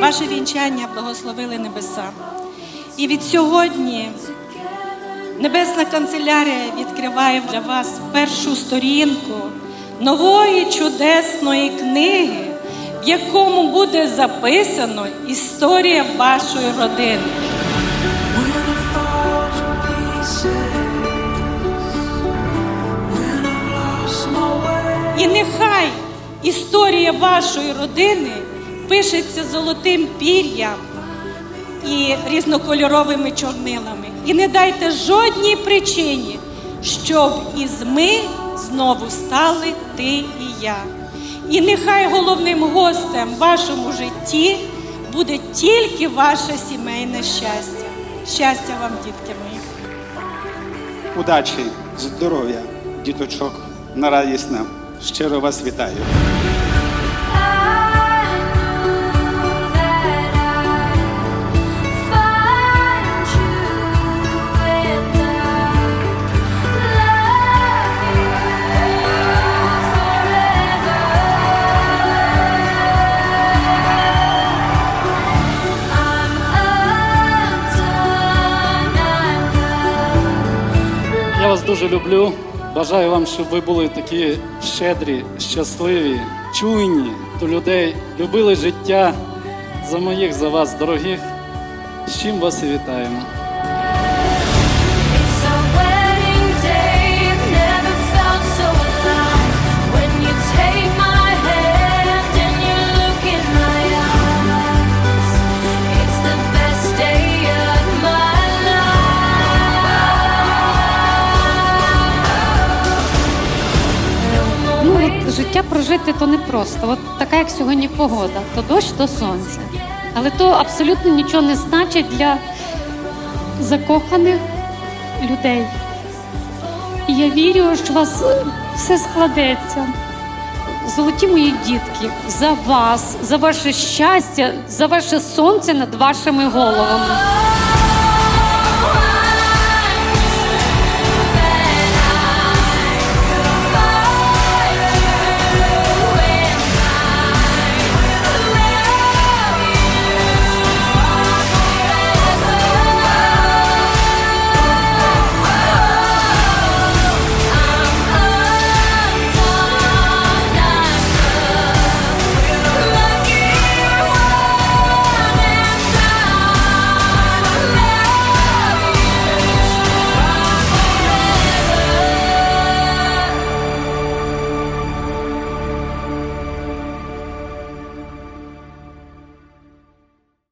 Ваше вінчання благословили небеса. І від сьогодні Небесна канцелярія відкриває для вас першу сторінку нової чудесної книги в якому буде записано історія вашої родини. І нехай історія вашої родини пишеться золотим пір'ям і різнокольоровими чорнилами. І не дайте жодній причині, щоб із ми знову стали ти і я. І нехай головним гостем в вашому житті буде тільки ваше сімейне щастя. Щастя вам, дітки мої. удачі, здоров'я, діточок на радісне. Щиро вас вітаю. Дуже люблю. Бажаю вам, щоб ви були такі щедрі, щасливі, чуйні до людей, любили життя за моїх, за вас, дорогих. З чим вас і вітаємо. Життя прожити то не просто. От така, як сьогодні погода, то дощ, то сонце. Але то абсолютно нічого не значить для закоханих людей. І я вірю, що у вас е, все складеться. Золоті мої дітки, за вас, за ваше щастя, за ваше сонце над вашими головами.